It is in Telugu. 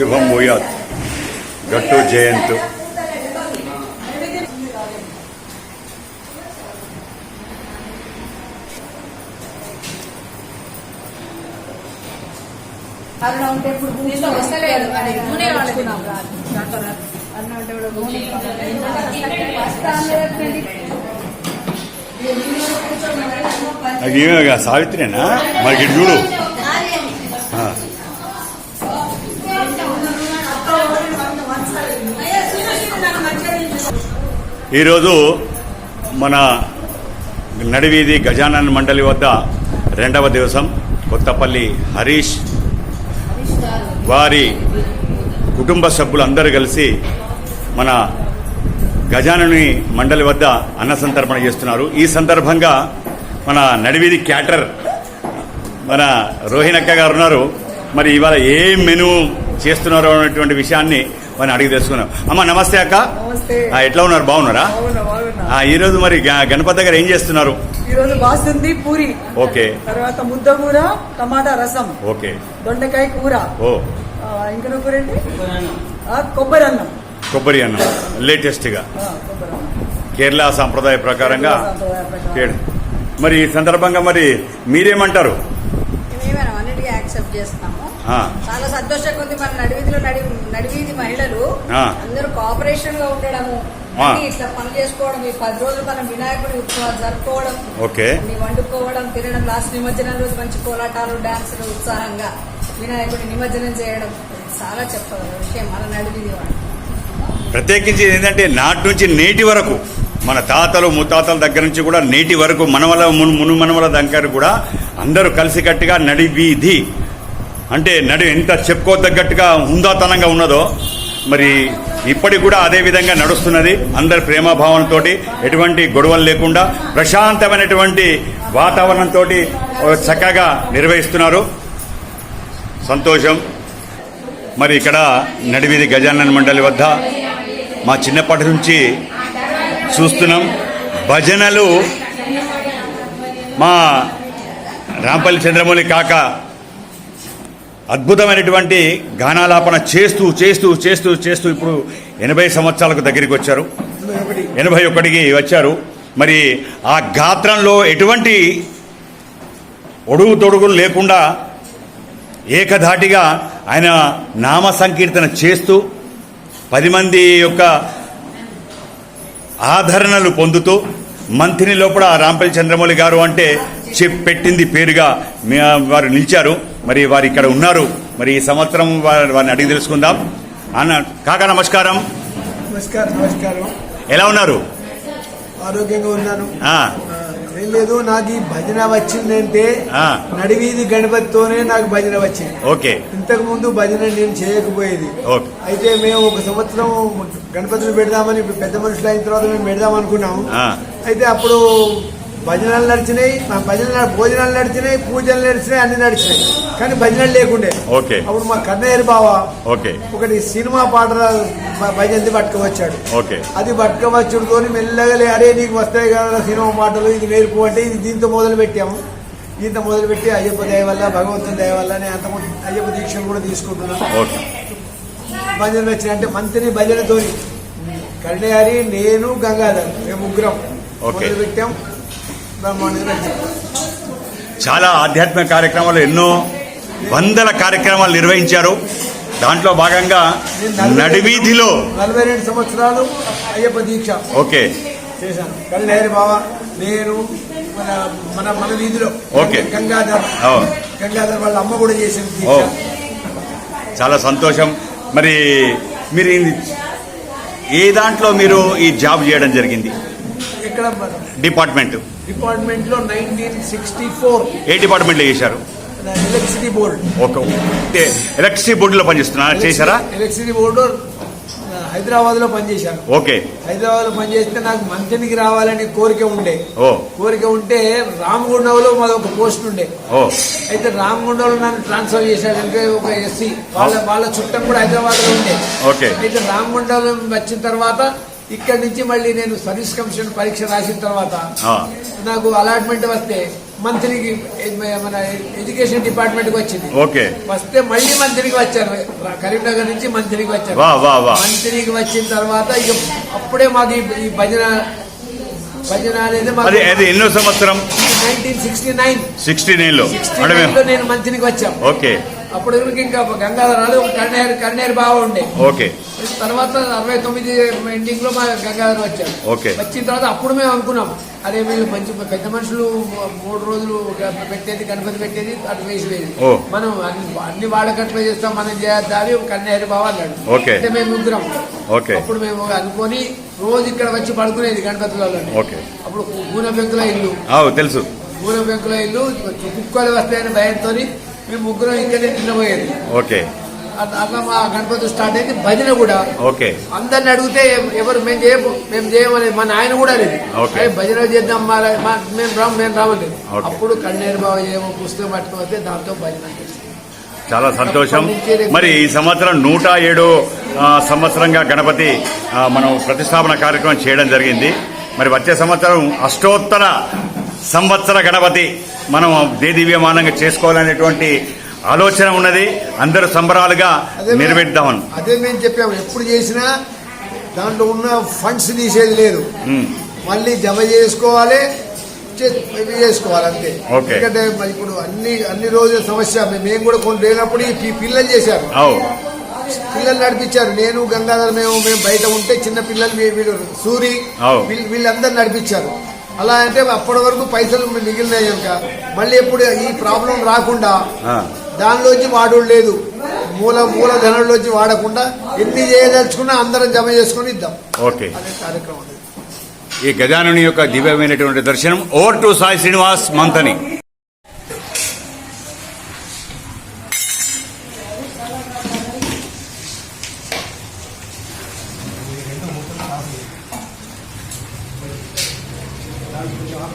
శుభం భూయాత్. గట్టు జయంత్. అరుణ ఉంటే ఇప్పుడు దీంట్లో వస్తలేదు అది నూనె వాళ్ళకి అరుణ ఉంటే కూడా నూనె వస్తాను చెప్పండి. అది ఏమేగా సావిత్రినా మరి ఇటు చూడు. ఈరోజు మన నడివీధి గజానన్ మండలి వద్ద రెండవ దివసం కొత్తపల్లి హరీష్ వారి కుటుంబ సభ్యులందరూ కలిసి మన గజానని మండలి వద్ద అన్న సంతర్పణ చేస్తున్నారు. ఈ సందర్భంగా మన నడివీధి క్యాటర్ మన రోహిణక్క గారు ఉన్నారు. మరి ఇవాళ ఏ మెను చేస్తున్నారో అనేటువంటి విషయాన్ని మనం అడిగి తెలుసుకున్నాం. అమ్మ నమస్తే అక్క. నమస్తే. ఆ, ఎట్లా ఉన్నారు? బాగున్నారా? బాగున్నా బాగున్నా. ఆ, ఈ రోజు మరి గ- గణపతి దగ్గర ఏం చేస్తున్నారు? ఈరోజు బాసుంది పూరి. ఓకే. తర్వాత ముద్ద కూర టమాటా రసం. ఓకే. దొండకాయ కూర. ఓ. ఇంకా కూర ఏంటి కొబ్బరి అన్నం. కొబ్బరి అన్నం. లేటెస్ట్గా ఆ, కొబ్బరి అన్నం. కేరళ సాంప్రదాయ ప్రకారంగా మరి ఈ సందర్భంగా మరి మీరేమంటారు? చాలా సంతోషంగా ఉంది మన నడివీధిలో నడి నడివీధి మహిళలు. అందరూ కోఆపరేషన్గా ఉండడము ఇట్లా పని చేసుకోవడం ఈ పది రోజులు మనం వినాయకుడి ఉత్సవాలు జరుపుకోవడం ఓకే. వండుకోవడం తినడం లాస్ట్ నిమజ్జనం రోజు మంచి కోలాటాలు డాన్సులు ఉత్సాహంగా వినాయకుడి నిమజ్జనం చేయడం. చాలా చెప్పగల విషయం మన నడివీధి వాళ్ళు ప్రత్యేకించి ఏంటంటే నాటి నుంచి నేటి వరకు మన తాతలు ముత్తాతల దగ్గర నుంచి కూడా నేటి వరకు మనవల మును మును మనవల దగ్గర కూడా అందరూ కలిసికట్టుగా నడి వీధి అంటే నడి ఎంత చెప్పుకోదగ్గట్టుగా హుందాతనంగా ఉన్నదో మరి ఇప్పటికి కూడా అదే విధంగా నడుస్తున్నది అందరి ప్రేమభావంతో ఎటువంటి గొడవలు లేకుండా ప్రశాంతమైనటువంటి వాతావరణంతో చక్కగా నిర్వహిస్తున్నారు. సంతోషం. మరి ఇక్కడ నడివిది గజానన్ మండలి వద్ద మా చిన్నప్పటి నుంచి చూస్తున్నాం. భజనలు మా రాంపల్లి చంద్రమౌళి కాక అద్భుతమైనటువంటి గానాలాపన చేస్తూ చేస్తూ చేస్తూ చేస్తూ ఇప్పుడు ఎనభై సంవత్సరాలకు దగ్గరికి వచ్చారు. ఎనభై ఒకటికి వచ్చారు. మరి ఆ గాత్రంలో ఎటువంటి ఒడుగు తొడుగులు లేకుండా ఏకధాటిగా ఆయన నామ సంకీర్తన చేస్తూ పది మంది యొక్క ఆదరణలు పొందుతూ మంత్రిని లోపల రాంపల్లి చంద్రమౌళి గారు అంటే చెప్ పెట్టింది పేరుగా వారు నిలిచారు. మరి వారు ఇక్కడ ఉన్నారు. మరి ఈ సంవత్సరం వారి- వారిని అడిగి తెలుసుకుందాం. అన్న కాకా నమస్కారం. నమస్కారం నమస్కారం. ఎలా ఉన్నారు? ఆరోగ్యంగా ఉన్నాను. ఏం లేదు నాకు ఈ భజన వచ్చిందంటే. నడివీధి గణపతితోనే నాకు భజన వచ్చింది. ఓకే. ఇంతకు ముందు భజన నేను చేయకపోయేది. ఓకే. అయితే మేము ఒక సంవత్సరం గణపతిని పెడదామని ఇప్పుడు పెద్ద మనుషులు అయిన తర్వాత మేము పెడదాం అనుకున్నాము. అయితే అప్పుడు భజనలు నడిచినాయి ఆ భజన భోజనాలు నడిచినాయి పూజలు నడిచినాయి అన్ని నడిచినాయి. కానీ భజనలు లేకుండే. ఓకే. అప్పుడు మా కన్నయ్య బావ ఓకే. ఒకటి సినిమా పాటల భజంతి పట్టుకువచ్చాడు ఓకే. అది పట్టుకోవచ్చుడుతో మెల్లగా అరే నీకు వస్తాయి కదా సినిమా పాటలు ఇది నేర్పు అంటే ఇది దీంతో మొదలు పెట్టాము. దీంతో మొదలు పెట్టి అయ్యప్ప దయ వల్ల భగవంతుని దయ వల్ల అంత అయ్యప్ప దీక్షలు కూడా తీసుకుంటున్నాను ఓకే. భజన వచ్చిన అంటే మంత్రి భజనతో కరుణయారి నేను గంగాధర్ మేము ముగ్గురం ఓకే. మొదలు పెట్టాం. చాలా ఆధ్యాత్మిక కార్యక్రమాలు ఎన్నో వందల కార్యక్రమాలు నిర్వహించారు. దాంట్లో భాగంగా నడివీధిలో నలభై రెండు సంవత్సరాలు అయ్యప్ప దీక్ష ఓకే. చేశాను. కరుణయారి బావ నేను మన మన మన వీధిలో ఓకే. గంగాధర్. గంగాధర్ వాళ్ళ అమ్మ కూడా చేసింది చాలా సంతోషం. మరి మీరు ఏ దాంట్లో మీరు ఈ జాబ్ చేయడం జరిగింది? ఇక్కడ డిపార్ట్మెంట్ డిపార్ట్మెంట్లో నైన్టీన్ సిక్స్టీ ఫోర్ ఏ డిపార్ట్మెంట్లో చేశారు ఎలక్ట్రిసిటీ బోర్డు అంటే ఎలక్ట్రిసిటీ బోర్డులో పనిచేస్తున్నారా చేశారా? ఎలక్ట్రిసిటీ బోర్డు హైదరాబాద్లో పనిచేశాను. ఓకే. హైదరాబాద్లో పనిచేస్తే నాకు మంత్రికి రావాలని కోరిక ఉండే. ఓ. కోరిక ఉంటే రామగుండంలో మాది ఒక పోస్ట్ ఉండే. ఓ. అయితే రామగుండంలో నన్ను ట్రాన్స్ఫర్ చేశాడంటే ఒక ఎస్సీ. వాళ్ళ వాళ్ళ చుట్టం కూడా హైదరాబాద్లో ఉండే. ఓకే. అయితే రామగుండంలో వచ్చిన తర్వాత ఇక్కడి నుంచి మళ్ళీ నేను సర్వీస్ కమిషన్ పరీక్ష రాసిన తర్వాత నాకు అలాట్మెంట్ వస్తే మంత్రికి మన ఎడ్యుకేషన్ డిపార్ట్మెంట్కి వచ్చింది. ఓకే. వస్తే మళ్ళీ మంత్రికి వచ్చారు. కరీంనగర్ నుంచి మంత్రికి వచ్చారు. వా వా వా. మంత్రికి వచ్చిన తర్వాత ఇక అప్పుడే మాకు ఈ- భజన భజన అనేది అది ఎన్నో సంవత్సరం? Nineteen sixty nine. సిక్స్టీ నైన్లో నేను మంత్రికి వచ్చాం. ఓకే. అప్పుడు ఇంకా గంగాధరాలు కన్నేరు కన్నేరు బావ ఉండే. ఓకే. తర్వాత అరవై తొమ్మిది ఎండింగ్లో మా గంగాధర్ వచ్చారు ఓకే. వచ్చిన తర్వాత అప్పుడు మేము అనుకున్నాం అరే వీళ్ళు మంచి పెద్ద మనుషులు మూడు రోజులు పెట్టేది గణపతి పెట్టేది అటు వేసి వేసి ఓ. మనం అన్ని అన్ని వాళ్ళకట్లే చేస్తాం మనం చేద్దాం అని కన్నేరు బావ అన్నాడు. అంటే మేము ముగ్గురం. ఓకే. అప్పుడు మేము అనుకొని రోజు ఇక్కడ వచ్చి పడుకునేది గణపతిలో ఓకే. అప్పుడు గూన పెంకుల ఇల్లు. తెలుసు. గూన పెంకుల ఇల్లు కుక్కలు వస్తాయని భయంతో మేము ముగ్గురం ఇక్కడే నిన్నపోయేది ఓకే. అట్లా మా గణపతి స్టార్ట్ అయింది భజన కూడా. ఓకే. అందరిని అడిగితే ఎవ- ఎవరు మేము చేయము మేము చేయమని మా నాయన కూడా లేదు. ఓకే. "అరే, భజన చేద్దాం మా మేము రాము మేము రామలేదు ఓకే. అప్పుడు కన్నేరు బావ చేయము పుస్తకం పట్టుకోతే దాంతో భజన. చాలా సంతోషం. మరి ఈ సంవత్సరం నూట ఏడు సంవత్సరంగా గణపతి మనం ప్రతిష్టాపన కార్యక్రమం చేయడం జరిగింది. మరి వచ్చే సంవత్సరం అష్టోత్తర సంవత్సర గణపతి మనం దేదీవ్యమానంగా చేసుకోవాలనేటువంటి ఆలోచన ఉన్నది. అందరూ సంబరాలుగా నెరవేర్దామని. అదే మేము చెప్పాము ఎప్పుడు చేసినా దాంట్లో ఉన్న ఫండ్స్ తీసేది లేదు. మళ్ళీ జమ చేసుకోవాలి చేసుకోవాలి అంతే. ఎందుకంటే ఇప్పుడు అన్ని అన్ని రోజుల సమస్య. మేము కూడా కొన్ని లేనప్పుడు ఈ పిల్లలు చేశారు. పిల్లలు నడిపించారు. నేను గంగాధర్ మేము మేము బయట ఉంటే చిన్న పిల్లలు వీళ్ళు సూరి వీళ్ళందరూ నడిపించారు. అలా అంటే అప్పటి వరకు పైసలు మిగిలినాయి కనుక మళ్ళీ ఎప్పుడు ఈ ప్రాబ్లం రాకుండా దానిలోంచి వాడు లేదు. మూల మూల ధనంలోంచి వాడకుండా ఎన్ని చేయదలుచుకున్నా అందరం జమ చేసుకుని ఇద్దాం. ఓకే. కార్యక్రమం. ఈ గజానుని యొక్క దివ్యమైనటువంటి దర్శనం. Over to Sai Srinivas Manthani.